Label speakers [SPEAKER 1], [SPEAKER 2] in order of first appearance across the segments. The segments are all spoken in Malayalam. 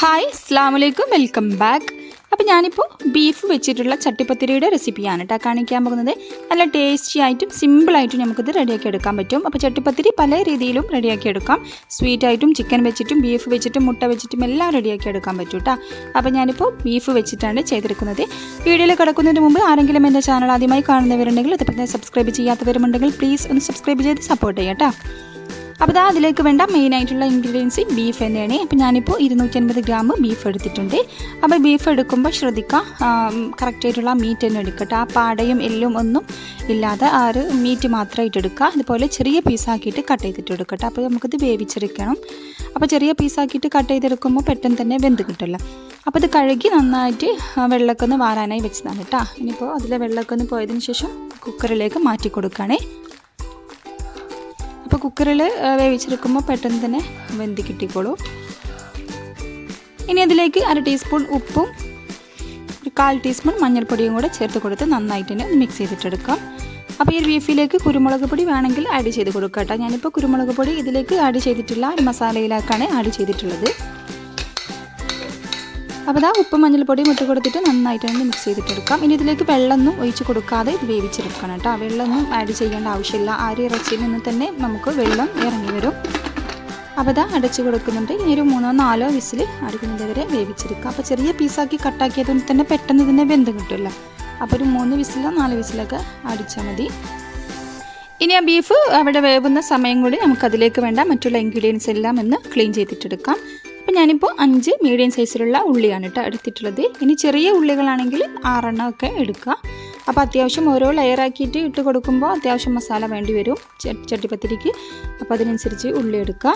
[SPEAKER 1] ഹായ് അസ്ലാം വലൈക്കും വെൽക്കം ബാക്ക് അപ്പോൾ ഞാനിപ്പോൾ ബീഫ് വെച്ചിട്ടുള്ള ചട്ടിപ്പത്തിരിയുടെ റെസിപ്പിയാണ് കേട്ടോ കാണിക്കാൻ പോകുന്നത്. നല്ല ടേസ്റ്റി ആയിട്ടും സിമ്പിളായിട്ടും നമുക്കിത് റെഡിയാക്കി എടുക്കാൻ പറ്റും. അപ്പോൾ ചട്ടിപ്പത്തിരി പല രീതിയിലും റെഡിയാക്കി എടുക്കാം. സ്വീറ്റ് ആയിട്ടും ചിക്കൻ വെച്ചിട്ടും ബീഫ് വെച്ചിട്ടും മുട്ട വെച്ചിട്ടും എല്ലാം റെഡിയാക്കി എടുക്കാൻ പറ്റും കേട്ടോ അപ്പോൾ ഞാനിപ്പോൾ ബീഫ് വെച്ചിട്ടാണ് ചെയ്തെടുക്കുന്നത്. വീഡിയോയിൽ കിടക്കുന്നതിന് മുമ്പ് ആരെങ്കിലും എന്റെ ചാനൽ ആദ്യമായി കാണുന്നവരുണ്ടെങ്കിൽ അതുപോലെ സബ്സ്ക്രൈബ് ചെയ്യാത്തവരുമുണ്ടെങ്കിൽ പ്ലീസ് ഒന്ന് സബ്സ്ക്രൈബ് ചെയ്ത് സപ്പോർട്ട് ചെയ്യാം കേട്ടോ അപ്പോൾ ഇതാ അതിലേക്ക് വേണ്ട മെയിനായിട്ടുള്ള ഇൻഗ്രീഡിയൻസ് ബീഫ് തന്നെയാണ്. അപ്പോൾ ഞാനിപ്പോൾ ഇരുന്നൂറ്റി അൻപത് ഗ്രാം ബീഫ് എടുത്തിട്ടുണ്ട് അപ്പോൾ ബീഫ് എടുക്കുമ്പോൾ ശ്രദ്ധിക്കുക കറക്റ്റായിട്ടുള്ള മീറ്റ് തന്നെ എടുക്കട്ടെ. ആ പാടയും എല്ലും ഒന്നും ഇല്ലാതെ ആ ഒരു മീറ്റ് മാത്രമായിട്ട് എടുക്കുക. അതുപോലെ ചെറിയ പീസാക്കിയിട്ട് കട്ട് ചെയ്തിട്ട് എടുക്കട്ടെ. അപ്പോൾ നമുക്കിത് വേവിച്ചെടുക്കണം. അപ്പോൾ ചെറിയ പീസാക്കിയിട്ട് കട്ട് ചെയ്തെടുക്കുമ്പോൾ പെട്ടെന്ന് തന്നെ വെന്ത് കിട്ടില്ല അപ്പോൾ ഇത് കഴുകി നന്നായിട്ട് വെള്ളമൊക്കെ ഒന്ന് വാരാനായി വെച്ചതാണ് കേട്ടോ. ഇനിയിപ്പോൾ അതിലെ വെള്ളമൊക്കെ ഒന്ന് പോയതിന് ശേഷം കുക്കറിലേക്ക് മാറ്റി കൊടുക്കുകയാണേ. അപ്പോൾ കുക്കറിൽ വേവിച്ചെടുക്കുമ്പോൾ പെട്ടെന്ന് തന്നെ വെന്തി കിട്ടിക്കോളൂ. ഇനി അതിലേക്ക് അര ടീസ്പൂൺ ഉപ്പും ഒരു കാൽ ടീസ്പൂൺ മഞ്ഞൾപ്പൊടിയും കൂടെ ചേർത്ത് കൊടുത്ത് നന്നായിട്ട് തന്നെ മിക്സ് ചെയ്തിട്ടെടുക്കാം. അപ്പോൾ ഈ ബീഫിലേക്ക് കുരുമുളക് പൊടി വേണമെങ്കിൽ ആഡ് ചെയ്ത് കൊടുക്കാം കേട്ടോ. ഞാനിപ്പോൾ കുരുമുളക് പൊടി ഇതിലേക്ക് ആഡ് ചെയ്തിട്ടില്ല ഒരു മസാലയിലേക്കാണ് ആഡ് ചെയ്തിട്ടുള്ളത്. അപ്പോൾ ഇതാ ഉപ്പ് മഞ്ഞൾപ്പൊടിയും ഇട്ട് കൊടുത്തിട്ട് നന്നായിട്ട് തന്നെ മിക്സ് ചെയ്തിട്ടെടുക്കാം ഇനി ഇതിലേക്ക് വെള്ളമൊന്നും ഒഴിച്ച് കൊടുക്കാതെ ഇത് വേവിച്ചെടുക്കണം കേട്ടോ. വെള്ളമൊന്നും ആഡ് ചെയ്യേണ്ട ആവശ്യമില്ല. ആ ഒരു ഇറച്ചിയിൽ നിന്ന് തന്നെ നമുക്ക് വെള്ളം ഇറങ്ങി വരും. അപ്പോൾ ഇതാ അടച്ച് കൊടുക്കുന്നുണ്ട്. ഇനി ഒരു മൂന്നോ നാലോ വിസിൽ അടിക്കുന്നത് വരെ വേവിച്ചെടുക്കാം. അപ്പോൾ ചെറിയ പീസാക്കി കട്ടാക്കിയതുകൊണ്ട് തന്നെ പെട്ടെന്ന് ഇതിനെ ബന്ധം കിട്ടില്ല അപ്പോൾ ഒരു മൂന്ന് വിസിലോ നാല് വിസിലൊക്കെ അടിച്ചാൽ മതി. ഇനി ആ ബീഫ് അവിടെ വേവുന്ന സമയം കൂടി നമുക്കതിലേക്ക് വേണ്ട. മറ്റുള്ള ഇൻഗ്രീഡിയൻസ് എല്ലാം ഒന്ന് ക്ലീൻ ചെയ്തിട്ടെടുക്കാം അപ്പോൾ ഞാനിപ്പോൾ അഞ്ച് മീഡിയം സൈസിലുള്ള ഉള്ളിയാണ് കേട്ടോ എടുത്തിട്ടുള്ളത്. ഇനി ചെറിയ ഉള്ളികളാണെങ്കിൽ ആറെണ്ണം ഒക്കെ എടുക്കുക അപ്പോൾ അത്യാവശ്യം ഓരോ ലെയറാക്കിയിട്ട് ഇട്ട് കൊടുക്കുമ്പോൾ അത്യാവശ്യം മസാല വേണ്ടി വരും. ചട്ടിപ്പത്തിരിക്ക്. അപ്പോൾ അതിനനുസരിച്ച് ഉള്ളി എടുക്കുക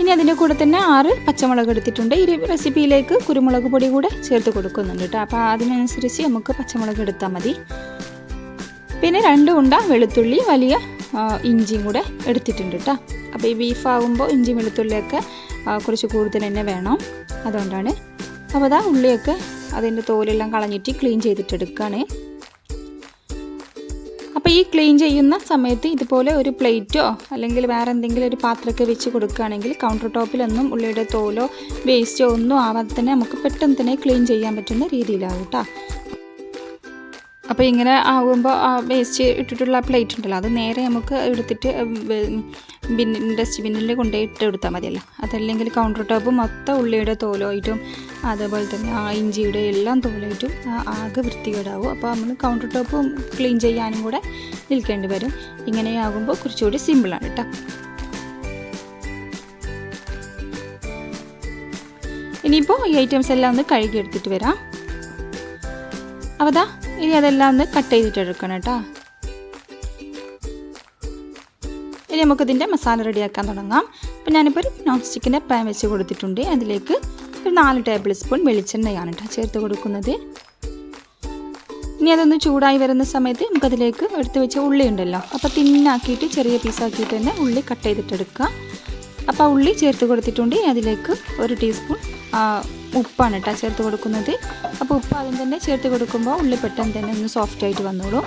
[SPEAKER 1] ഇനി അതിന്റെ കൂടെ തന്നെ ആറ് പച്ചമുളക് എടുത്തിട്ടുണ്ട്. ഈ റെസിപ്പിയിലേക്ക് കുരുമുളക് പൊടി കൂടെ ചേർത്ത് കൊടുക്കുന്നുണ്ട് കേട്ടോ അപ്പോൾ അതിനനുസരിച്ച് നമുക്ക് പച്ചമുളക് എടുത്താൽ മതി. പിന്നെ രണ്ട് ഉണ്ട വെളുത്തുള്ളി വലിയ ഇഞ്ചിയും കൂടെ എടുത്തിട്ടുണ്ട് കേട്ടോ അപ്പോൾ ഈ ബീഫ് ആകുമ്പോൾ ഇഞ്ചി വെളുത്തുള്ളിയൊക്കെ കുറച്ച് കൂടുതൽ തന്നെ വേണം. അതുകൊണ്ടാണ്. അപ്പോൾ അതാ ഉള്ളിയൊക്കെ അതിന്റെ തോലെല്ലാം കളഞ്ഞിട്ട് ക്ലീൻ ചെയ്തിട്ടെടുക്കുകയാണ് അപ്പോൾ ഈ ക്ലീൻ ചെയ്യുന്ന സമയത്ത് ഇതുപോലെ ഒരു പ്ലേറ്റോ അല്ലെങ്കിൽ വേറെ എന്തെങ്കിലും ഒരു പാത്രമൊക്കെ വെച്ച് കൊടുക്കുകയാണെങ്കിൽ കൗണ്ടർ ടോപ്പിലൊന്നും ഉള്ളിയുടെ തോലോ വേസ്റ്റോ ഒന്നും ആവാതെ തന്നെ നമുക്ക് പെട്ടെന്ന് തന്നെ ക്ലീൻ ചെയ്യാൻ പറ്റുന്ന രീതിയിലാവും കേട്ടോ. അപ്പോൾ ഇങ്ങനെ ആകുമ്പോൾ ആ വേസ്റ്റ് ഇട്ടിട്ടുള്ള പ്ലേറ്റ് ഉണ്ടല്ലോ അത് നേരെ നമുക്ക് എടുത്തിട്ട് ബിൻ ഡസ്റ്റ്ബിന്നിൽ കൊണ്ടുപോയി ഇട്ട് കൊടുത്താൽ മതിയല്ലോ. അതല്ലെങ്കിൽ കൗണ്ടർ ടോപ്പ് മൊത്തം ഉള്ളിയുടെ തോലായിട്ടും അതേപോലെ തന്നെ ആ ഇഞ്ചിയുടെ എല്ലാം തോലായിട്ടും ആകെ വൃത്തികേടാവും. അപ്പോൾ നമ്മൾ കൗണ്ടർ ടോപ്പ് ക്ലീൻ ചെയ്യാനും കൂടെ നിൽക്കേണ്ടി വരും. ഇങ്ങനെയാകുമ്പോൾ കുറച്ചുകൂടി സിമ്പിളാണ് കേട്ടോ. ഇനിയിപ്പോൾ ഈ ഐറ്റംസ് എല്ലാം ഒന്ന് കഴുകി എടുത്തിട്ട് വരാം. അവതാ ഇനി അതെല്ലാം ഒന്ന് കട്ട് ചെയ്തിട്ട് എടുക്കണം കേട്ടോ. ഇനി നമുക്കിതിന്റെ മസാല റെഡിയാക്കാൻ തുടങ്ങാം. അപ്പോൾ ഞാനിപ്പോൾ ഒരു നോൺ സ്റ്റിക്കിന്റെ പാൻ വെച്ച് കൊടുത്തിട്ടുണ്ട്. അതിലേക്ക് ഒരു നാല് ടേബിൾ സ്പൂൺ വെളിച്ചെണ്ണയാണ് കേട്ടോ ചേർത്ത് കൊടുക്കുന്നത്. ഇനി അതൊന്ന് ചൂടായി വരുന്ന സമയത്ത് നമുക്കതിലേക്ക് എടുത്ത് വെച്ച ഉള്ളി ഉണ്ടല്ലോ അപ്പോൾ തിന്നാക്കിയിട്ട് ചെറിയ പീസാക്കിയിട്ട് തന്നെ ഉള്ളി കട്ട് ചെയ്തിട്ടെടുക്കുക അപ്പോൾ ഉള്ളി ചേർത്ത് കൊടുത്തിട്ടുണ്ട്. അതിലേക്ക് ഒരു ടീസ്പൂൺ ഉപ്പാണ് കേട്ടോ ചേർത്ത് കൊടുക്കുന്നത്. അപ്പോൾ ഉപ്പ് ആദ്യം തന്നെ ചേർത്ത് കൊടുക്കുമ്പോൾ ഉള്ളി പെട്ടെന്ന് തന്നെ ഒന്ന് സോഫ്റ്റ് ആയിട്ട് വന്നോളൂ.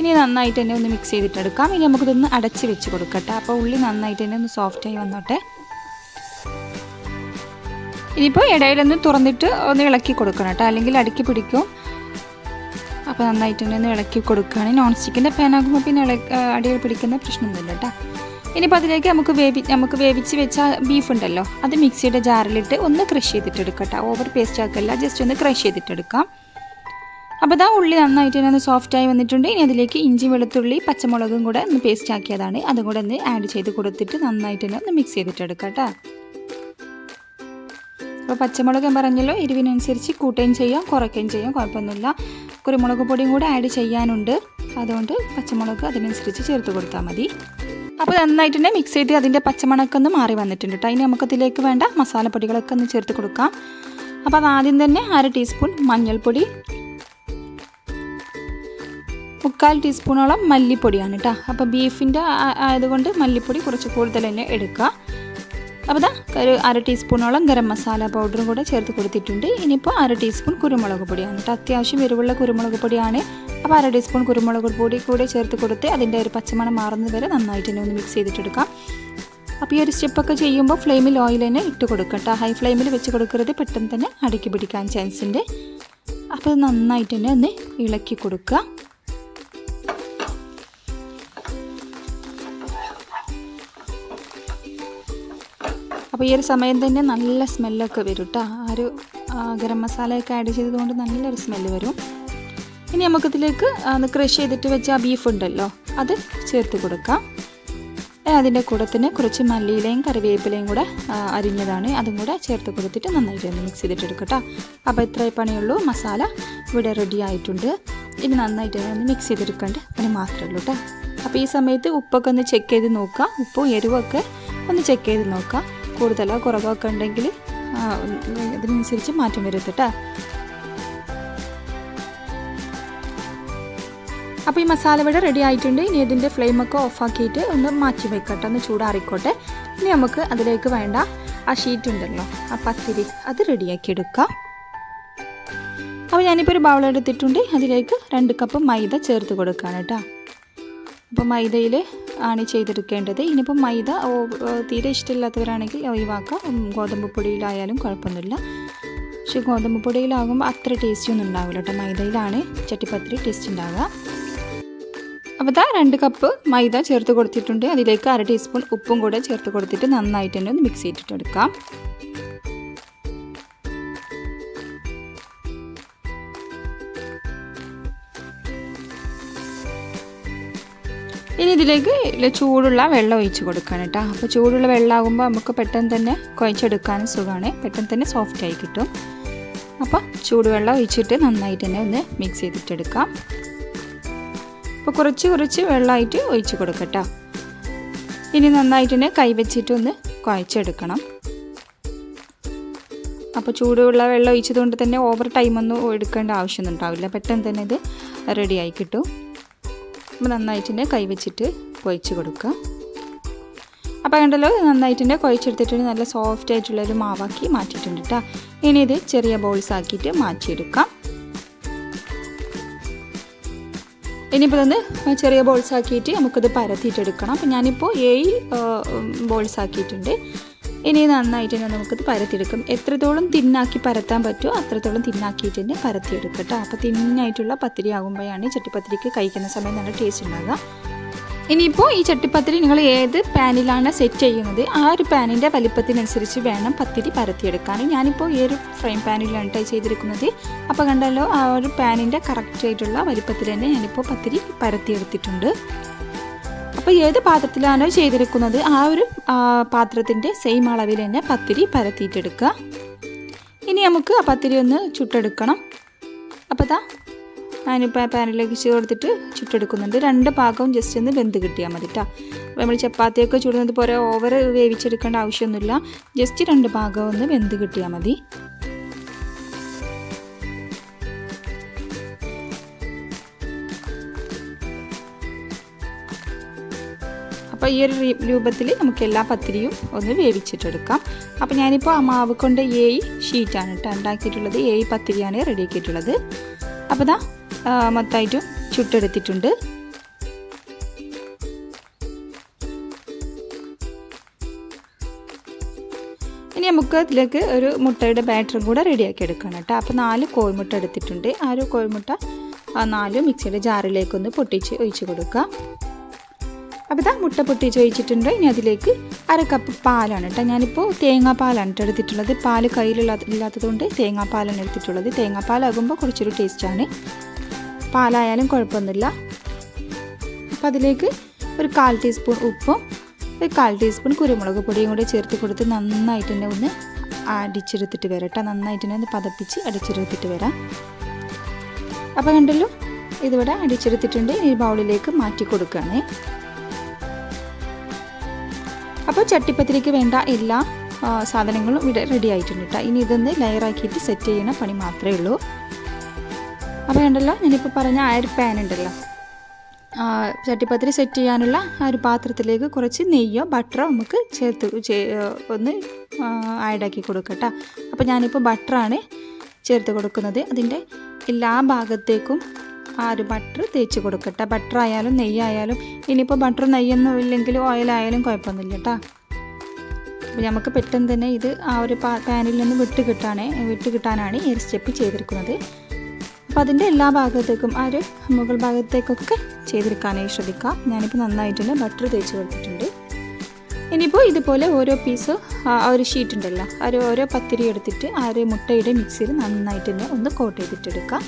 [SPEAKER 1] ഇനി നന്നായിട്ട് തന്നെ ഒന്ന് മിക്സ് ചെയ്തിട്ടെടുക്കാം. ഇനി നമുക്കിതൊന്ന് അടച്ച് വെച്ച് കൊടുക്കട്ടെ അപ്പോൾ ഉള്ളി നന്നായിട്ട് തന്നെ ഒന്ന് സോഫ്റ്റായി വന്നോട്ടെ. ഇനിയിപ്പോൾ ഇടയിലൊന്ന് തുറന്നിട്ട് ഒന്ന് ഇളക്കി കൊടുക്കണം കേട്ടോ അല്ലെങ്കിൽ അടുക്കി പിടിക്കും. അപ്പോൾ നന്നായിട്ട് തന്നെ ഒന്ന് ഇളക്കി കൊടുക്കുകയാണ്. നോൺ സ്റ്റിക്കിന്റെ പാനാകുമ്പോൾ പിന്നെ ഇള അടികൾ പിടിക്കുന്ന പ്രശ്നമൊന്നുമില്ല കേട്ടോ. ഇനിയിപ്പോൾ അതിലേക്ക് നമുക്ക് വേവി നമുക്ക് വേവിച്ച് വെച്ച ബീഫ് ഉണ്ടല്ലോ അത് മിക്സിയുടെ ജാറിലിട്ട് ഒന്ന് ക്രഷ് ചെയ്തിട്ടെടുക്കട്ടെ ഓവർ പേസ്റ്റ് ആക്കല്ല ജസ്റ്റ് ഒന്ന് ക്രഷ് ചെയ്തിട്ടെടുക്കാം അപ്പോൾ ഇതാ ഉള്ളി നന്നായിട്ട് തന്നെ ഒന്ന് സോഫ്റ്റായി വന്നിട്ടുണ്ട്. ഇനി അതിലേക്ക് ഇഞ്ചി വെളുത്തുള്ളി പച്ചമുളകും കൂടെ ഒന്ന് പേസ്റ്റ് ആക്കിയതാണ്. അതും കൂടെ ഒന്ന് ആഡ് ചെയ്ത് കൊടുത്തിട്ട് നന്നായിട്ട് തന്നെ ഒന്ന് മിക്സ് ചെയ്തിട്ടെടുക്കാം കേട്ടോ. അപ്പോൾ പച്ചമുളക് പറഞ്ഞല്ലോ എരിവിനനുസരിച്ച് കൂട്ടുകയും ചെയ്യാം കുറയ്ക്കുകയും ചെയ്യാം കുഴപ്പമൊന്നുമില്ല. കുരുമുളക് പൊടിയും കൂടെ ആഡ് ചെയ്യാനുണ്ട്. അതുകൊണ്ട് പച്ചമുളക് അതിനനുസരിച്ച് ചേർത്ത് കൊടുത്താൽ മതി. അപ്പോൾ നന്നായിട്ട് തന്നെ മിക്സ് ചെയ്ത് അതിന്റെ പച്ചമണക്ക ഒന്ന് മാറി വന്നിട്ടുണ്ട് കേട്ടോ അതിന് നമുക്കതിലേക്ക് വേണ്ട മസാലപ്പൊടികളൊക്കെ ഒന്ന് ചേർത്ത് കൊടുക്കാം. അപ്പോൾ അത് ആദ്യം തന്നെ അര ടീസ്പൂൺ മഞ്ഞൾപ്പൊടി. മുക്കാൽ ടീസ്പൂണോളം മല്ലിപ്പൊടിയാണ് കേട്ടോ അപ്പോൾ ബീഫിന്റെ ആയതുകൊണ്ട് മല്ലിപ്പൊടി കുറച്ച് കൂടുതൽ തന്നെ എടുക്കുക. അപ്പോൾ ഇതാ ഒരു അര ടീസ്പൂണോളം ഗരം മസാല പൗഡറും കൂടെ ചേർത്ത് കൊടുത്തിട്ടുണ്ട്. ഇനിയിപ്പോൾ അര ടീസ്പൂൺ കുരുമുളക് പൊടിയാണ്. കേട്ടോ അത്യാവശ്യം എരിവുള്ള കുരുമുളക് പൊടിയാണ്. അപ്പോൾ അര ടീസ്പൂൺ കുരുമുളക് പൊടി കൂടെ ചേർത്ത് കൊടുത്ത് അതിന്റെ ഒരു പച്ചമണം മാറുന്നത് വരെ നന്നായിട്ട് തന്നെ ഒന്ന് മിക്സ് ചെയ്തിട്ടെടുക്കാം. അപ്പോൾ ഈ ഒരു സ്റ്റെപ്പൊക്കെ ചെയ്യുമ്പോൾ ഫ്ലെയിമിൽ ഓയിൽ തന്നെ ഇട്ട് കൊടുക്കട്ടോ ഹൈ ഫ്ലെയിമിൽ വെച്ച് കൊടുക്കരുത് പെട്ടെന്ന് തന്നെ അടുക്കി പിടിക്കാൻ ചാൻസ് ഉണ്ട്. അപ്പോൾ നന്നായിട്ട് തന്നെ ഒന്ന് ഇളക്കി കൊടുക്കുക. അപ്പോൾ ഈ ഒരു സമയം തന്നെ നല്ല സ്മെല്ലൊക്കെ വരും കേട്ടോ ആ ഒരു ഗരം മസാലയൊക്കെ ആഡ് ചെയ്തതുകൊണ്ട് നല്ലൊരു സ്മെല്ല് വരും. ഇനി നമുക്കിതിലേക്ക് ക്രഷ് ചെയ്തിട്ട് വെച്ച ആ ബീഫ് ഉണ്ടല്ലോ അത് ചേർത്ത് കൊടുക്കാം. അതിന്റെ കൂടെ തന്നെ കുറച്ച് മല്ലിയിലയും കറിവേപ്പിലയും കൂടെ അരിഞ്ഞതാണ്. അതും കൂടെ ചേർത്ത് കൊടുത്തിട്ട് നന്നായിട്ട് ഒന്ന് മിക്സ് ചെയ്തിട്ട് എടുക്കട്ടോ. അപ്പോൾ ഇത്രേ പണിയുള്ളൂ. മസാല ഇവിടെ റെഡി ആയിട്ടുണ്ട്. ഇനി നന്നായിട്ട് ഒന്ന് മിക്സ് ചെയ്തെടുക്കേണ്ട. പണി മാത്രമേ ഉള്ളൂ കേട്ടോ അപ്പോൾ ഈ സമയത്ത് ഉപ്പൊക്കെ ഒന്ന് ചെക്ക് ചെയ്ത് നോക്കുക ഉപ്പും എരിവൊക്കെ ഒന്ന് ചെക്ക് ചെയ്ത് നോക്കുക കൂടുതലോ കുറവൊക്കെ ഉണ്ടെങ്കിൽ ആ, അതിനനുസരിച്ച് മാറ്റം വരുത്തും അപ്പോൾ ഈ മസാല ഇവിടെ റെഡി ആയിട്ടുണ്ട്. ഇനി ഇതിന്റെ ഫ്ലെയിമൊക്കെ ഓഫാക്കിയിട്ട് ഒന്ന് മാറ്റി വെക്കട്ടെ ഒന്ന് ചൂടാറിക്കോട്ടെ. ഇനി നമുക്ക് അതിലേക്ക് വേണ്ട ആ ഷീറ്റ് ഉണ്ടല്ലോ ആ പത്തിരി അത് റെഡിയാക്കി എടുക്കാം. അപ്പോൾ ഞാനിപ്പോൾ ഒരു ബൗൾ എടുത്തിട്ടുണ്ട്. അതിലേക്ക് രണ്ട് കപ്പ് മൈദ ചേർത്ത് കൊടുക്കുകയാണ് അപ്പോൾ മൈദയിൽ ആണ് ചെയ്തെടുക്കേണ്ടത്. ഇനിയിപ്പോൾ മൈദ തീരെ ഇഷ്ടമില്ലാത്തവരാണെങ്കിൽ ഒഴിവാക്കാം. ഗോതമ്പ് പൊടിയിലായാലും കുഴപ്പമൊന്നുമില്ല. പക്ഷേ ഗോതമ്പ് പൊടിയിലാകുമ്പോൾ അത്ര ടേസ്റ്റ് ഒന്നും ഉണ്ടാവില്ല കേട്ടോ. മൈദയിലാണ് ചട്ടിപ്പത്തിരി ടേസ്റ്റ് ഉണ്ടാവുക. അപ്പോൾ ഇതാ രണ്ട് കപ്പ് മൈദ ചേർത്ത് കൊടുത്തിട്ടുണ്ട്. അതിലേക്ക് അര ടീസ്പൂൺ ഉപ്പും കൂടെ ചേർത്ത് കൊടുത്തിട്ട് നന്നായിട്ട് തന്നെ ഒന്ന് മിക്സ് ചെയ്തിട്ട് ഇനി ഇതിലേക്ക് ചൂടുള്ള വെള്ളം ഒഴിച്ച് കൊടുക്കാൻ കേട്ടോ അപ്പോൾ ചൂടുള്ള വെള്ളമാകുമ്പോൾ നമുക്ക് പെട്ടെന്ന് തന്നെ കുഴച്ചെടുക്കാനും സുഖമാണ് പെട്ടെന്ന് തന്നെ സോഫ്റ്റ് ആയി കിട്ടും. അപ്പോൾ ചൂടുവെള്ളം ഒഴിച്ചിട്ട് നന്നായിട്ട് തന്നെ ഒന്ന് മിക്സ് ചെയ്തിട്ടെടുക്കാം. അപ്പോൾ കുറച്ച് കുറച്ച് വെള്ളമായിട്ട് ഒഴിച്ച് കൊടുക്കട്ടോ ഇനി നന്നായിട്ട് തന്നെ കൈവച്ചിട്ട് ഒന്ന് കുഴച്ചെടുക്കണം. അപ്പോൾ ചൂടുള്ള വെള്ളം ഒഴിച്ചതുകൊണ്ട് തന്നെ ഓവർ ടൈമൊന്നും എടുക്കേണ്ട ആവശ്യമൊന്നും ഉണ്ടാവില്ല. പെട്ടെന്ന് തന്നെ ഇത് റെഡിയായി കിട്ടും. അപ്പോൾ നന്നായിട്ട് തന്നെ കൈവച്ചിട്ട് കുഴച്ച് കൊടുക്കുക. അപ്പോൾ കണ്ടല്ലോ നന്നായിട്ട് തന്നെ കുഴച്ചെടുത്തിട്ട് നല്ല സോഫ്റ്റ് ആയിട്ടുള്ളൊരു മാവാക്കി മാറ്റിയിട്ടുണ്ട് കേട്ടോ ഇനി ഇത് ചെറിയ ബോൾസ് ആക്കിയിട്ട് മാറ്റിയെടുക്കാം. ഇനിയിപ്പോൾ ഇതൊന്ന് ചെറിയ ബോൾസ് ആക്കിയിട്ട് നമുക്കിത് പരത്തിയിട്ടെടുക്കണം. അപ്പോൾ ഞാനിപ്പോൾ ഏഴ് ബോൾസ് ആക്കിയിട്ടുണ്ട്. ഇനി നന്നായിട്ട് തന്നെ നമുക്കിത് പരത്തിയെടുക്കും. എത്രത്തോളം തിന്നാക്കി പരത്താൻ പറ്റുമോ അത്രത്തോളം തിന്നാക്കിയിട്ട് തന്നെ പരത്തിയെടുക്കുക കേട്ടോ. അപ്പോൾ തിന്നായിട്ടുള്ള പത്തിരി ആകുമ്പോഴാണ് ചട്ടിപ്പത്തിരിക്ക് കഴിക്കുന്ന സമയം നല്ല ടേസ്റ്റ് ഉണ്ടാകുക ഇനിയിപ്പോൾ ഈ ചട്ടിപ്പത്തിരി നിങ്ങൾ ഏത് പാനിലാണ് സെറ്റ് ചെയ്യുന്നത്? ആ ഒരു പാനിന്റെ വലിപ്പത്തിനനുസരിച്ച് വേണം പത്തിരി പരത്തിയെടുക്കാൻ. ഞാനിപ്പോൾ ഈ ഒരു ഫ്രെയിം പാനിലാണ് ടൈ ചെയ്തിരിക്കുന്നത്. അപ്പോൾ കണ്ടല്ലോ ആ ഒരു പാനിന്റെ കറക്റ്റ് ആയിട്ടുള്ള വലിപ്പത്തിൽ തന്നെ ഞാനിപ്പോൾ പത്തിരി പരത്തിയെടുത്തിട്ടുണ്ട്. അപ്പോൾ ഏത് പാത്രത്തിലാണോ ചെയ്തിരിക്കുന്നത് ആ ഒരു പാത്രത്തിന്റെ സെയിം അളവിൽ തന്നെ പത്തിരി പരത്തിയിട്ടെടുക്കുക. ഇനി നമുക്ക് ആ പത്തിരി ഒന്ന് ചുട്ടെടുക്കണം. അപ്പോൾ താ ഞാനിപ്പോൾ പാനിലേക്ക് ചേർത്തിട്ട് ചുട്ടെടുക്കുന്നുണ്ട്. രണ്ട് പാകവും ജസ്റ്റ് ഒന്ന് വെന്ത് കിട്ടിയാൽ മതി കേട്ടോ നമ്മൾ ചപ്പാത്തിയൊക്കെ ചുടുന്നത് പോലെ ഓവർ വേവിച്ചെടുക്കേണ്ട ആവശ്യമൊന്നുമില്ല. ജസ്റ്റ് രണ്ട് പാകം ഒന്ന് വെന്ത് കിട്ടിയാൽ മതി. അപ്പോൾ ഈ ഒരു രൂപത്തിൽ നമുക്ക് എല്ലാ പത്തിരിയും ഒന്ന് വേവിച്ചിട്ടെടുക്കാം. അപ്പോൾ ഞാനിപ്പോൾ ആ മാവ് കൊണ്ട് ഏഴ് ഷീറ്റാണ് കേട്ടോ ഉണ്ടാക്കിയിട്ടുള്ളത്. ഏഴ് പത്തിരിയാണ് റെഡിയാക്കിയിട്ടുള്ളത്. അപ്പോൾ ഇതാ മൊത്തമായിട്ടും ചുട്ടെടുത്തിട്ടുണ്ട്. ഇനി നമുക്ക് അതിലേക്ക് ഒരു മുട്ടയുടെ ബാറ്ററും കൂടെ റെഡിയാക്കി എടുക്കണം കേട്ടോ അപ്പോൾ നാല് കോഴിമുട്ട എടുത്തിട്ടുണ്ട്. ആ ഒരു കോഴിമുട്ട നാല് മിക്സിയുടെ ജാറിലേക്കൊന്ന് പൊട്ടിച്ച് ഒഴിച്ച് കൊടുക്കുക അപ്പോൾ ഇതാ മുട്ട പൊട്ടിച്ച് വെച്ചിട്ടുണ്ട് ഇനി അതിലേക്ക് അര കപ്പ് പാലാണ് കേട്ടോ ഞാനിപ്പോൾ തേങ്ങാപ്പാലാണ് കേട്ടോ എടുത്തിട്ടുള്ളത്. പാൽ കയ്യിലുള്ള ഇല്ലാത്തതുകൊണ്ട് തേങ്ങാപ്പാലാണ് എടുത്തിട്ടുള്ളത്. തേങ്ങാപ്പാലാകുമ്പോൾ കുറച്ചൊരു ടേസ്റ്റാണ് പാലായാലും കുഴപ്പമൊന്നുമില്ല. അപ്പോൾ അതിലേക്ക് ഒരു കാൽ ടീസ്പൂൺ ഉപ്പും ഒരു കാൽ ടീസ്പൂൺ കുരുമുളക് പൊടിയും കൂടെ ചേർത്ത് കൊടുത്ത് നന്നായിട്ട് തന്നെ ഒന്ന് അടിച്ചെടുത്തിട്ട് വരാം കേട്ടോ നന്നായിട്ട് തന്നെ ഒന്ന് പതപ്പിച്ച് അടിച്ചെടുത്തിട്ട് വരാം. അപ്പോൾ കണ്ടല്ലോ ഇതിവിടെ അടിച്ചെടുത്തിട്ടുണ്ട്. ഈ ബൗളിലേക്ക് മാറ്റി കൊടുക്കുകയാണ് അപ്പോൾ ചട്ടിപ്പത്തിരിക്ക് വേണ്ട എല്ലാ സാധനങ്ങളും ഇവിടെ റെഡി ആയിട്ടുണ്ട് കേട്ടോ ഇനി ഇതൊന്ന് ലെയറാക്കിയിട്ട് സെറ്റ് ചെയ്യുന്ന പണി മാത്രമേ ഉള്ളൂ. അപ്പോൾ ഉണ്ടല്ലോ ഞാനിപ്പോൾ പറഞ്ഞ ആ ഒരു പാൻ ഉണ്ടല്ലോ. ചട്ടിപ്പത്തിരി സെറ്റ് ചെയ്യാനുള്ള ആ ഒരു പാത്രത്തിലേക്ക് കുറച്ച് നെയ്യോ ബട്ടറോ നമുക്ക് ചേർത്ത് ഒന്ന് ആഡാക്കി കൊടുക്കട്ടോ അപ്പോൾ ഞാനിപ്പോൾ ബട്ടറാണ് ചേർത്ത് കൊടുക്കുന്നത്. അതിന്റെ എല്ലാ ഭാഗത്തേക്കും ആ ഒരു ബട്ടർ തേച്ച് കൊടുക്കട്ടെ. ബട്ടർ ആയാലും നെയ്യായാലും ഇനിയിപ്പോൾ ബട്ടർ നെയ്യൊന്നും ഇല്ലെങ്കിൽ ഓയിലായാലും കുഴപ്പമൊന്നുമില്ല കേട്ടോ. അപ്പോൾ നമുക്ക് പെട്ടെന്ന് തന്നെ ഇത് ആ ഒരു പാനിൽ നിന്ന് വിട്ട് കിട്ടാനേ വിട്ട് കിട്ടാനാണ് ഈ ഒരു സ്റ്റെപ്പ് ചെയ്തിരിക്കുന്നത്. അപ്പോൾ അതിന്റെ എല്ലാ ഭാഗത്തേക്കും ആ ഒരു മുകൾ ഭാഗത്തേക്കൊക്കെ ചെയ്തെടുക്കാനായി ശ്രദ്ധിക്കാം. ഞാനിപ്പോൾ തന്നെ ബട്ടർ തേച്ച് കൊടുത്തിട്ടുണ്ട്. ഇനിയിപ്പോൾ ഇതുപോലെ ഓരോ പീസ് ആ ഒരു ഷീറ്റ് ഉണ്ടല്ലോ ഒരു ഓരോ പത്തിരി എടുത്തിട്ട് ആ ഒരു മുട്ടയുടെ മിക്സിയിൽ നന്നായിട്ട് തന്നെ ഒന്ന് കോട്ട് ചെയ്തിട്ടെടുക്കാം.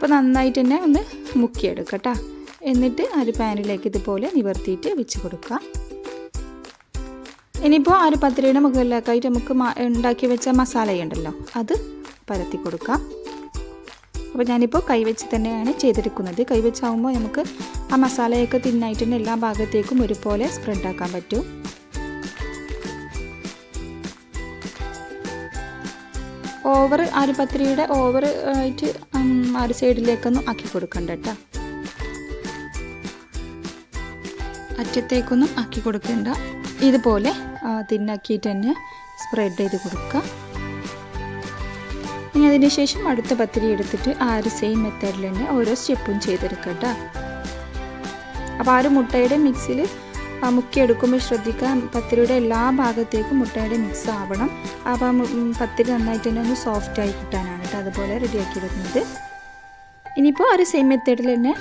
[SPEAKER 1] അപ്പോൾ നന്നായിട്ട് തന്നെ ഒന്ന് മുക്കിയെടുക്കുക കേട്ടോ. എന്നിട്ട് ഒരു പാനിലേക്ക് ഇതുപോലെ നിവർത്തിയിട്ട് വെച്ച് കൊടുക്കാം ഇനിയിപ്പോൾ ആ ഒരു പത്തിരിയുടെ മുകളിലേക്കായിട്ട് നമുക്ക് ഉണ്ടാക്കി വെച്ച മസാലയുണ്ടല്ലോ അത് പരത്തി കൊടുക്കാം. അപ്പോൾ ഞാനിപ്പോൾ കൈവച്ച് തന്നെയാണ് ചെയ്തെടുക്കുന്നത്. കൈവച്ചാവുമ്പോൾ നമുക്ക് ആ മസാലയൊക്കെ തിന്നായിട്ട് തന്നെ എല്ലാ ഭാഗത്തേക്കും ഒരുപോലെ സ്പ്രെഡ് ആക്കാൻ പറ്റും. ഓവർ ആ ഒരു പത്തിരിയുടെ ഓവർ ആയിട്ട് ഒരു സൈഡിലേക്കൊന്നും ആക്കി കൊടുക്കണ്ട കേട്ടോ അറ്റത്തേക്കൊന്നും ആക്കി കൊടുക്കണ്ട. ഇതുപോലെ തിന്നാക്കിയിട്ട് തന്നെ സ്പ്രെഡ് ചെയ്ത് കൊടുക്കുക ഇനി അതിന് ശേഷം അടുത്ത പത്തിരി എടുത്തിട്ട് ആ ഒരു സെയിം മെത്തേഡിൽ തന്നെ ഓരോ സ്റ്റെപ്പും ചെയ്തെടുക്കട്ടോ കേട്ടോ അപ്പോൾ ആ ഒരു മുട്ടയുടെ മിക്സിൽ മുക്കിയെടുക്കുമ്പോൾ ശ്രദ്ധിക്കുക പത്തിരിയുടെ എല്ലാ ഭാഗത്തേക്കും മുട്ടയുടെ മിക്സ് ആവണം. ആ പത്തിരി നന്നായിട്ട് തന്നെ ഒന്ന് സോഫ്റ്റ് ആയി കിട്ടാനാണ് കേട്ടോ അതുപോലെ റെഡിയാക്കി വെക്കുന്നത് ഇനിയിപ്പോൾ ഒരു സെയിം മെത്തേഡിൽ തന്നെ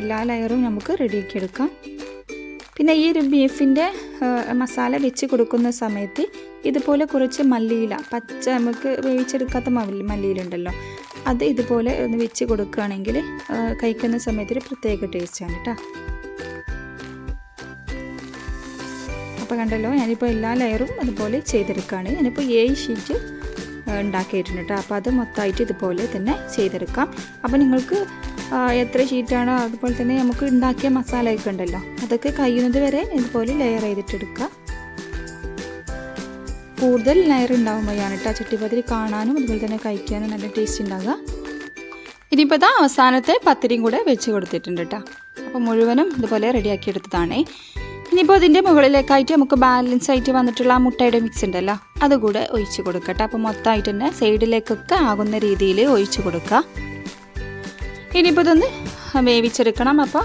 [SPEAKER 1] എല്ലാ ലെയറും നമുക്ക് റെഡിയാക്കി എടുക്കാം. പിന്നെ ഈ ഒരു ബീഫിന്റെ മസാല വെച്ച് കൊടുക്കുന്ന സമയത്ത് ഇതുപോലെ കുറച്ച് മല്ലിയില പച്ച നമുക്ക് വേവിച്ചെടുക്കാത്ത മല്ലി മല്ലിയിലുണ്ടല്ലോ അത് ഇതുപോലെ ഒന്ന് വെച്ച് കൊടുക്കുകയാണെങ്കിൽ കഴിക്കുന്ന സമയത്ത് ഒരു പ്രത്യേക ടേസ്റ്റാണ് കേട്ടോ അപ്പോൾ കണ്ടല്ലോ ഞാനിപ്പോൾ എല്ലാ ലെയറും അതുപോലെ ചെയ്തെടുക്കുകയാണ് ഞാനിപ്പോൾ ഏഴ് ഷീറ്റ് ഉണ്ടാക്കിയിട്ടുണ്ട് കേട്ടോ അപ്പോൾ അത് മൊത്തമായിട്ട് ഇതുപോലെ തന്നെ ചെയ്തെടുക്കാം. അപ്പോൾ നിങ്ങൾക്ക് എത്ര ഷീറ്റാണോ അതുപോലെ തന്നെ നമുക്ക് ഉണ്ടാക്കിയ മസാലയൊക്കെ ഉണ്ടല്ലോ അതൊക്കെ കഴിയുന്നത് വരെ ഇതുപോലെ ലെയർ ചെയ്തിട്ടെടുക്കുക. കൂടുതൽ ലെയർ ഉണ്ടാകുമ്പോഴാണ് കേട്ടോ ചട്ടിപ്പത്തിരി കാണാനും അതുപോലെ തന്നെ കഴിക്കാനും നല്ല ടേസ്റ്റ് ഉണ്ടാകുക ഇനിയിപ്പോൾ ഇതാ അവസാനത്തെ പത്തിരിയും കൂടെ വെച്ച് കൊടുത്തിട്ടുണ്ട് കേട്ടോ അപ്പോൾ മുഴുവനും ഇതുപോലെ റെഡിയാക്കി എടുത്തതാണേ. ഇനിയിപ്പോൾ ഇതിന്റെ മുകളിലേക്കായിട്ട് നമുക്ക് ബാലൻസ് ആയിട്ട് വന്നിട്ടുള്ള ആ മുട്ടയുടെ മിക്സ് ഉണ്ടല്ലോ. അതുകൂടെ ഒഴിച്ച് കൊടുക്കട്ടെ. അപ്പോൾ മൊത്തമായിട്ട് തന്നെ സൈഡിലേക്കൊക്കെ ആകുന്ന രീതിയിൽ ഒഴിച്ച് കൊടുക്കുക. ഇനിയിപ്പോൾ ഇതൊന്ന് വേവിച്ചെടുക്കണം. അപ്പോൾ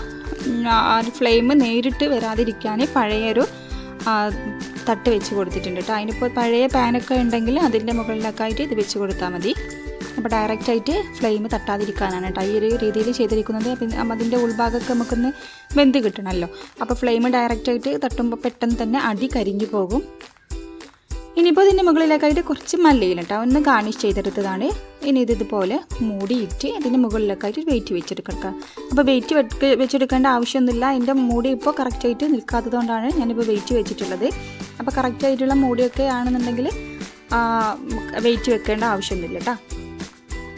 [SPEAKER 1] ആ ഒരു ഫ്ലെയിം നേരിട്ട് വരാതിരിക്കാൻ പഴയൊരു തട്ട് വെച്ച് കൊടുത്തിട്ടുണ്ട് കേട്ടോ. അതിനിപ്പോൾ പഴയ പാനൊക്കെ ഉണ്ടെങ്കിൽ അതിന്റെ മുകളിലൊക്കെ ആയിട്ട് ഇത് വെച്ച് കൊടുത്താൽ മതി. അപ്പോൾ ഡയറക്റ്റായിട്ട് ഫ്ലെയിം തട്ടാതിരിക്കാനാണ് കേട്ടോ ഈ ഒരു രീതിയിൽ ചെയ്തിരിക്കുന്നത്. അപ്പം അതിന്റെ ഉൾഭാഗമൊക്കെ നമുക്കൊന്ന് വെന്ത് കിട്ടണമല്ലോ അപ്പോൾ ഫ്ലെയിം ഡയറക്റ്റായിട്ട് തട്ടുമ്പോൾ പെട്ടെന്ന് തന്നെ അടി കരിഞ്ഞു പോകും. ഇനിയിപ്പോൾ ഇതിന്റെ മുകളിലേക്കായിട്ട് കുറച്ച് മല്ലിയില കേട്ടോ ഒന്ന് ഗാർണിഷ് ചെയ്തെടുത്തതാണ്. ഇനി ഇത് ഇതുപോലെ മൂടിയിട്ട് ഇതിന്റെ മുകളിലേക്കായിട്ട് വെയിറ്റ് വെച്ചെടുക്കുക അപ്പോൾ വെയിറ്റ് വെച്ചെടുക്കേണ്ട ആവശ്യമൊന്നുമില്ല. അതിന്റെ മൂടി ഇപ്പോൾ കറക്റ്റായിട്ട് നിൽക്കാത്തതുകൊണ്ടാണ് ഞാനിപ്പോൾ വെയിറ്റ് വെച്ചിട്ടുള്ളത്. അപ്പോൾ കറക്റ്റായിട്ടുള്ള മൂടിയൊക്കെ ആണെന്നുണ്ടെങ്കിൽ വെയിറ്റ് വെക്കേണ്ട ആവശ്യമൊന്നുമില്ല കേട്ടോ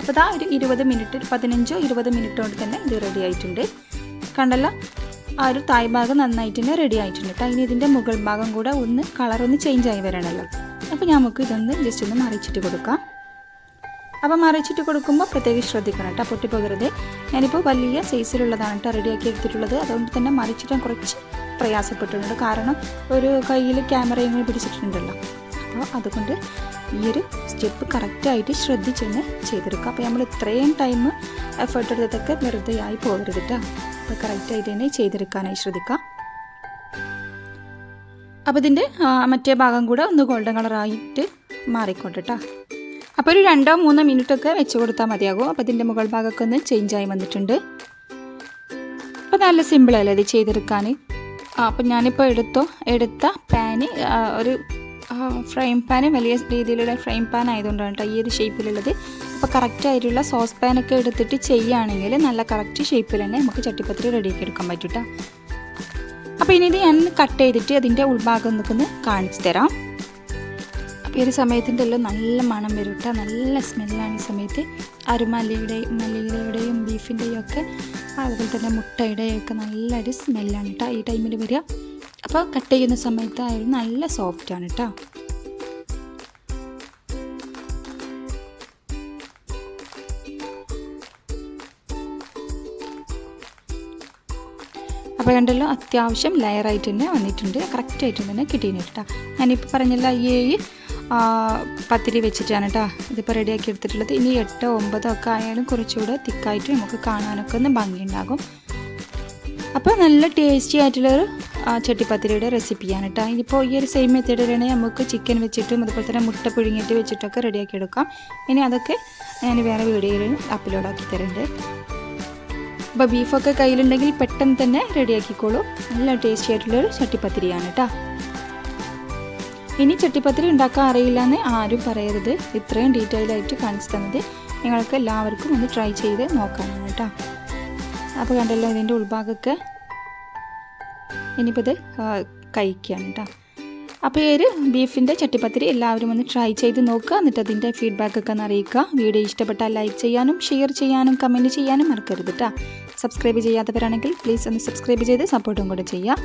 [SPEAKER 1] അപ്പോൾ ഇതാ ഒരു ഇരുപത് മിനിറ്റ് പതിനഞ്ചോ ഇരുപത് മിനിറ്റ് കൊണ്ട് തന്നെ ഇത് റെഡി ആയിട്ടുണ്ട്. കണ്ടല്ലോ ആ ഒരു തായ് ഭാഗം നന്നായിട്ട് തന്നെ റെഡി ആയിട്ടുണ്ട് കേട്ടോ ഇനി ഇതിന്റെ മുകൾ ഭാഗം കൂടെ ഒന്ന് കളർ ഒന്ന് ചേഞ്ച് ആയി വരണമല്ലോ അപ്പോൾ നമുക്ക് ഇതൊന്ന് ജസ്റ്റ് ഒന്ന് മറിച്ചിട്ട് കൊടുക്കാം. അപ്പോൾ മറിച്ചിട്ട് കൊടുക്കുമ്പോൾ പ്രത്യേകം ശ്രദ്ധിക്കണം കേട്ടോ പൊട്ടിപ്പോകരുത്. ഞാനിപ്പോൾ വലിയ സൈസിലുള്ളതാണ് കേട്ടോ റെഡിയാക്കി എടുത്തിട്ടുള്ളത്. അതുകൊണ്ട് തന്നെ മറിച്ചിട്ട് കുറച്ച് പ്രയാസപ്പെട്ടിട്ടുണ്ട്. കാരണം ഒരു കയ്യിൽ ക്യാമറയും കൂടി പിടിച്ചിട്ടുണ്ടല്ലോ. അപ്പോൾ അതുകൊണ്ട് ഈ ഒരു സ്റ്റെപ്പ് കറക്റ്റായിട്ട് ശ്രദ്ധിച്ച് തന്നെ ചെയ്തെടുക്കുക. അപ്പോൾ നമ്മൾ ഇത്രയും ടൈം എഫേർട്ട് എടുത്തതൊക്കെ വെറുതെ ആയി പോകരുത് കേട്ടോ. അപ്പോൾ കറക്റ്റായിട്ട് തന്നെ ചെയ്തെടുക്കാനായി ശ്രദ്ധിക്കുക. അപ്പോൾ ഇതിന്റെ മറ്റേ ഭാഗം കൂടെ ഒന്ന് ഗോൾഡൻ കളറായിട്ട് മാറിക്കോട്ടെ കേട്ടോ. അപ്പോൾ ഒരു രണ്ടോ മൂന്നോ മിനിറ്റൊക്കെ വെച്ച് കൊടുത്താൽ മതിയാകും. അപ്പോൾ ഇതിന്റെ മുകൾ ഭാഗമൊക്കെ ഒന്ന് ചേഞ്ച് ആയി വന്നിട്ടുണ്ട്. അപ്പോൾ നല്ല സിമ്പിളല്ലേ ഇത് ചെയ്തെടുക്കാൻ? അപ്പോൾ ഞാനിപ്പോൾ എടുത്തോ എടുത്ത പാന് ഒരു ഫ്രൈം പാൻ വലിയ രീതിയിലുള്ള ഫ്രൈ പാൻ ആയതുകൊണ്ടാണ് കേട്ടോ ഈ ഒരു ഷേപ്പിലുള്ളത്. അപ്പോൾ കറക്റ്റ് ആയിട്ടുള്ള സോസ് പാനൊക്കെ എടുത്തിട്ട് ചെയ്യുകയാണെങ്കിൽ നല്ല കറക്റ്റ് ഷേപ്പിൽ തന്നെ നമുക്ക് ചട്ടിപ്പത്തിരി റെഡിയാക്കി എടുക്കാൻ പറ്റും കേട്ടോ അപ്പോൾ ഇനി ഇത് ഞാൻ കട്ട് ചെയ്തിട്ട് അതിന്റെ ഉൾഭാഗം നിൽക്കുന്ന കാണിച്ചു തരാം. അപ്പോൾ ഈ ഒരു സമയത്തിന്റെ എല്ലാം നല്ല മണം വരും കേട്ടോ നല്ല സ്മെല്ലാണ് ഈ സമയത്ത്. ആ ഒരു മല്ലിയുടെയും മല്ലിയുടെയും ബീഫിന്റെയും ഒക്കെ അതുപോലെ തന്നെ മുട്ടയുടെയും ഒക്കെ നല്ലൊരു സ്മെല്ലാണ് കേട്ടോ ഈ ടൈമിൽ വരിക. അപ്പോൾ കട്ട് ചെയ്യുന്ന സമയത്ത് അയൽ നല്ല ആണ് കേട്ടോ അപ്പോൾ കണ്ടല്ലോ അത്യാവശ്യം ലെയറായിട്ട് തന്നെ വന്നിട്ടുണ്ട്. കറക്റ്റായിട്ട് തന്നെ കിട്ടിയിട്ടുണ്ട് കേട്ടോ ഞാനിപ്പോൾ പറഞ്ഞല്ലോ ഈ പത്തിരി വെച്ചിട്ടാണ് കേട്ടോ ഇതിപ്പോൾ റെഡിയാക്കി എടുത്തിട്ടുള്ളത്. ഇനി എട്ടോ ഒമ്പതോ ഒക്കെ ആയാലും കുറച്ചുകൂടെ തിക്കായിട്ട് നമുക്ക് കാണാനൊക്കെ ഒന്ന് ഭംഗിയുണ്ടാകും. അപ്പോൾ നല്ല ടേസ്റ്റി ആയിട്ടുള്ളൊരു ചട്ടിപ്പത്തിരിയുടെ റെസിപ്പിയാണ് കേട്ടോ ഇനിയിപ്പോൾ ഈ ഒരു സെയിം മെത്തേഡിലാണെങ്കിൽ നമുക്ക് ചിക്കൻ വെച്ചിട്ടും അതുപോലെ തന്നെ മുട്ട പുഴുങ്ങിയിട്ട് വെച്ചിട്ടൊക്കെ റെഡിയാക്കി എടുക്കാം ഇനി അതൊക്കെ ഞാൻ വേറെ വീഡിയോയിൽ അപ്ലോഡ് ആക്കി തരുന്നുണ്ട് അപ്പോൾ ബീഫൊക്കെ കയ്യിലുണ്ടെങ്കിൽ പെട്ടെന്ന് തന്നെ റെഡിയാക്കിക്കോളൂ നല്ല ടേസ്റ്റി ആയിട്ടുള്ളൊരു ചട്ടിപ്പത്തിരിയാണ് കേട്ടോ ഇനി ചട്ടിപ്പത്തിരി ഉണ്ടാക്കാൻ അറിയില്ല എന്ന് ആരും പറയരുത്. ഇത്രയും ഡീറ്റെയിൽ ആയിട്ട് കാണിച്ചു തന്നത് നിങ്ങൾക്ക് എല്ലാവർക്കും ഒന്ന് ട്രൈ ചെയ്ത് നോക്കാനാണ് കേട്ടോ അപ്പോൾ കണ്ടല്ലോ ഇതിന്റെ ഉൾഭാഗമൊക്കെ ഇനിയിപ്പോൾ ഇത് കഴിക്കുകയാണ് കേട്ടോ. അപ്പോൾ ഈ ഒരു ബീഫിന്റെ ചട്ടിപ്പത്തിരി എല്ലാവരും ഒന്ന് ട്രൈ ചെയ്ത് നോക്കുക. എന്നിട്ട് അതിന്റെ ഫീഡ്ബാക്കൊക്കെ ഒന്ന് അറിയിക്കുക. വീഡിയോ ഇഷ്ടപ്പെട്ടാൽ ലൈക്ക് ചെയ്യാനും ഷെയർ ചെയ്യാനും കമന്റ് ചെയ്യാനും മറക്കരുത് കേട്ടോ. സബ്സ്ക്രൈബ് ചെയ്യാത്തവരാണെങ്കിൽ പ്ലീസ് ഒന്ന് സബ്സ്ക്രൈബ് ചെയ്ത് സപ്പോർട്ടും കൂടെ ചെയ്യുക.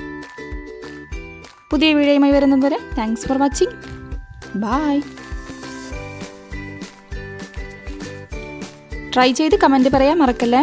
[SPEAKER 1] പുതിയ വീഡിയോയുമായി വരുന്നത് വരെ thanks for watching bye try ചെയ്ത് കമന്റ് പറയാൻ മറക്കല്ലേ?